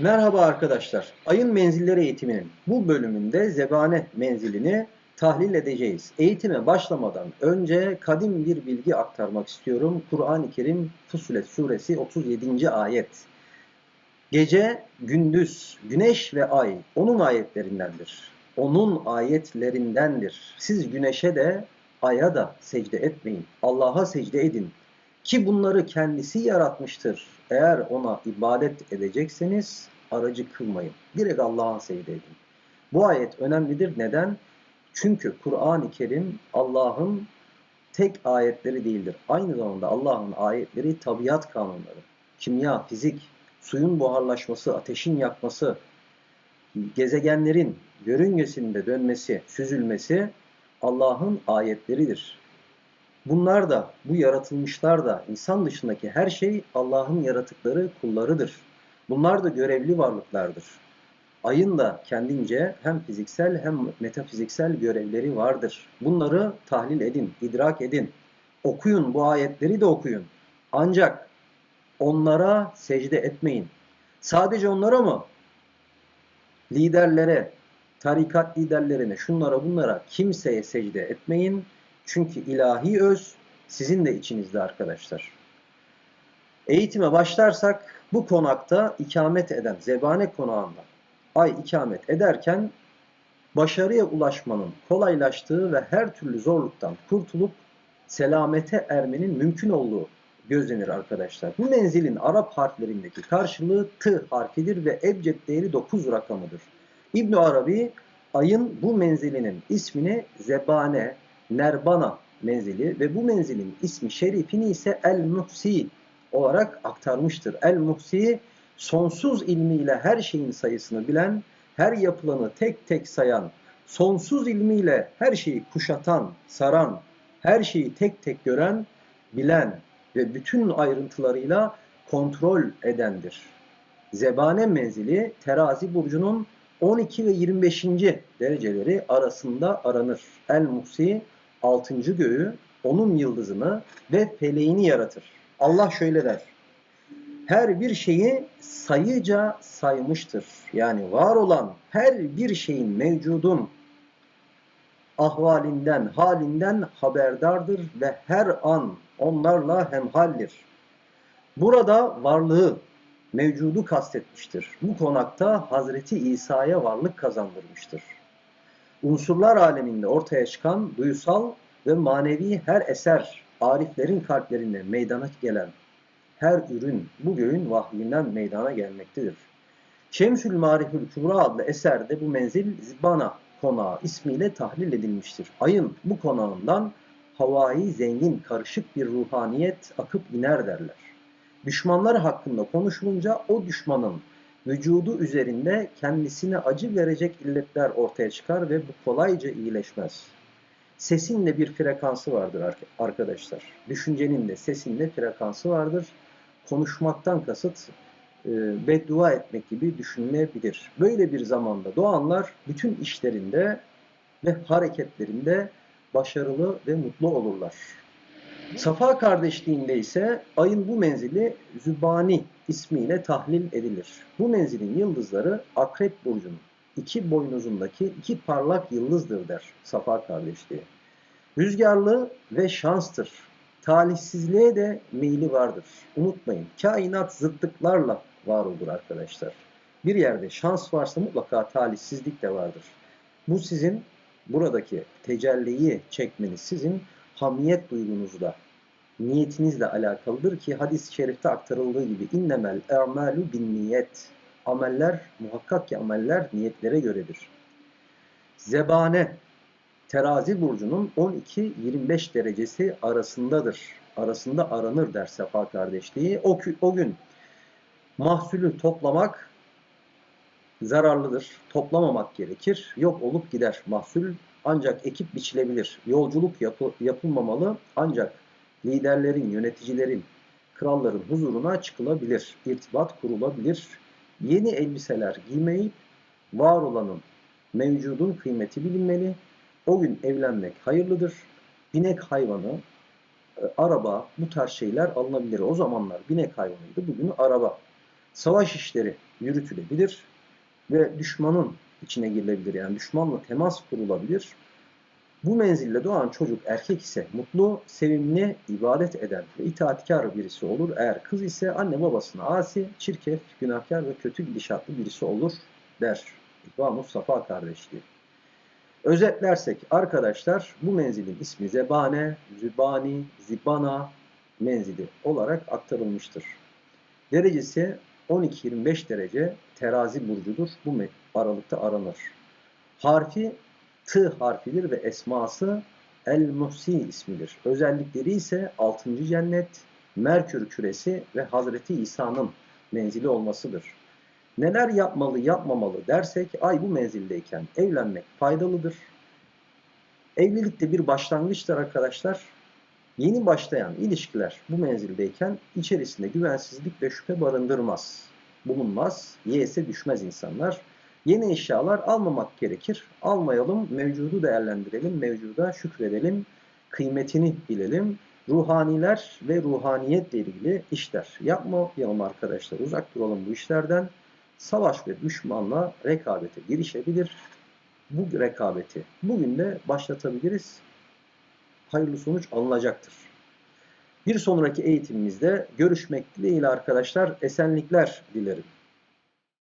Merhaba arkadaşlar. Ayın menzilleri eğitiminin bu bölümünde zebane menzilini tahlil edeceğiz. Eğitime başlamadan önce kadim bir bilgi aktarmak istiyorum. Kur'an-ı Kerim Fussilet suresi 37. ayet. Gece, gündüz, güneş ve ay onun ayetlerindendir. Onun ayetlerindendir. Siz güneşe de aya da secde etmeyin. Allah'a secde edin. Ki bunları kendisi yaratmıştır. Eğer ona ibadet edecekseniz aracı kılmayın. Direkt Allah'a secde edin. Bu ayet önemlidir. Neden? Çünkü Kur'an-ı Kerim Allah'ın tek ayetleri değildir. Aynı zamanda Allah'ın ayetleri tabiat kanunları. Kimya, fizik, suyun buharlaşması, ateşin yakması, gezegenlerin yörüngesinde dönmesi, süzülmesi Allah'ın ayetleridir. Bunlar da, bu yaratılmışlar da, insan dışındaki her şey Allah'ın yaratıkları, kullarıdır. Bunlar da görevli varlıklardır. Ayın da kendince hem fiziksel hem metafiziksel görevleri vardır. Bunları tahlil edin, idrak edin. Okuyun, bu ayetleri de okuyun. Ancak onlara secde etmeyin. Sadece onlara mı? Liderlere, tarikat liderlerine, şunlara bunlara kimseye secde etmeyin. Çünkü ilahi öz sizin de içinizde arkadaşlar. Eğitime başlarsak bu konakta ikamet eden Zebane konağında ay ikamet ederken başarıya ulaşmanın kolaylaştığı ve her türlü zorluktan kurtulup selamete ermenin mümkün olduğu gözlenir arkadaşlar. Bu menzilin Arap harflerindeki karşılığı T harfidir ve ebced değeri 9 rakamıdır. İbn Arabi ayın bu menzilinin ismini Zebane, Nerbana menzili ve bu menzilin ismi şerifini ise El-Muhsi olarak aktarmıştır. El-Muhsi sonsuz ilmiyle her şeyin sayısını bilen, her yapılanı tek tek sayan, sonsuz ilmiyle her şeyi kuşatan, saran, her şeyi tek tek gören, bilen ve bütün ayrıntılarıyla kontrol edendir. Zebane menzili terazi burcunun 12 ve 25. dereceleri arasında aranır. El-Muhsi 6. göğü, onun yıldızını ve feleğini yaratır. Allah şöyle der. Her bir şeyi sayıca saymıştır. Yani var olan her bir şeyin mevcudun ahvalinden, halinden haberdardır ve her an onlarla hemhaldir. Burada varlığı, mevcudu kastetmiştir. Bu konakta Hazreti İsa'ya varlık kazandırmıştır. Unsurlar aleminde ortaya çıkan duysal ve manevi her eser, ariflerin kalplerinde meydana gelen her ürün bu göğün vahyinden meydana gelmektedir. Şemsül Marifül Kübra adlı eserde bu menzil Zibana konağı ismiyle tahlil edilmiştir. Ayın bu konağından havai zengin karışık bir ruhaniyet akıp iner derler. Düşmanlar hakkında konuşulunca o düşmanın vücudu üzerinde kendisine acı verecek illetler ortaya çıkar ve bu kolayca iyileşmez. Sesin de bir frekansı vardır arkadaşlar. Düşüncenin de sesin de frekansı vardır. Konuşmaktan kasıt e, beddua etmek gibi düşünülebilir. Böyle bir zamanda doğanlar bütün işlerinde ve hareketlerinde başarılı ve mutlu olurlar. Safa kardeşliğinde ise ayın bu menzili Zübani ismiyle tahlil edilir. Bu menzilin yıldızları Akrep Burcu'nun iki boynuzundaki iki parlak yıldızdır der Safa kardeşliği. Rüzgarlı ve şanstır. Talihsizliğe de meyli vardır. Unutmayın kainat zıtlıklarla var olur arkadaşlar. Bir yerde şans varsa mutlaka talihsizlik de vardır. Bu sizin buradaki tecelliyi çekmeniz sizin hamiyet duygunuzla, niyetinizle alakalıdır ki hadis-i şerifte aktarıldığı gibi innemel e'malu bin niyet. Ameller, muhakkak ki ameller niyetlere göredir. Zebane, terazi burcunun 12-25 derecesi arasındadır. Arasında aranır der Sefa kardeşliği. O, o gün mahsulü toplamak zararlıdır. Toplamamak gerekir. Yok olup gider mahsul ancak ekip biçilebilir. Yolculuk yapı, yapılmamalı ancak liderlerin, yöneticilerin, kralların huzuruna çıkılabilir. İrtibat kurulabilir. Yeni elbiseler giymeyip var olanın, mevcudun kıymeti bilinmeli. O gün evlenmek hayırlıdır. Binek hayvanı, e, araba bu tarz şeyler alınabilir. O zamanlar binek hayvanıydı, bugün araba. Savaş işleri yürütülebilir ve düşmanın içine girilebilir. Yani düşmanla temas kurulabilir. Bu menzilde doğan çocuk erkek ise mutlu, sevimli, ibadet eden ve itaatkar birisi olur. Eğer kız ise anne babasına asi, çirkef, günahkar ve kötü gidişatlı birisi olur der. İhva Mustafa kardeşliği. Özetlersek arkadaşlar bu menzilin ismi Zebane, Zübani, Zibana menzili olarak aktarılmıştır. Derecesi 12-25 derece terazi burcudur. Bu aralıkta aranır. Harfi T harfidir ve esması El Muhsi ismidir. Özellikleri ise 6. cennet, Merkür küresi ve Hazreti İsa'nın menzili olmasıdır. Neler yapmalı yapmamalı dersek ay bu menzildeyken evlenmek faydalıdır. Evlilik de bir başlangıçtır arkadaşlar. Yeni başlayan ilişkiler bu menzildeyken içerisinde güvensizlik ve şüphe barındırmaz. Bulunmaz, yese düşmez insanlar. Yeni eşyalar almamak gerekir. Almayalım, mevcudu değerlendirelim, mevcuda şükredelim, kıymetini bilelim. Ruhaniler ve ruhaniyetle ilgili işler yapmayalım arkadaşlar. Uzak duralım bu işlerden. Savaş ve düşmanla rekabete girişebilir. Bu rekabeti bugün de başlatabiliriz. Hayırlı sonuç alınacaktır. Bir sonraki eğitimimizde görüşmek dileğiyle arkadaşlar esenlikler dilerim.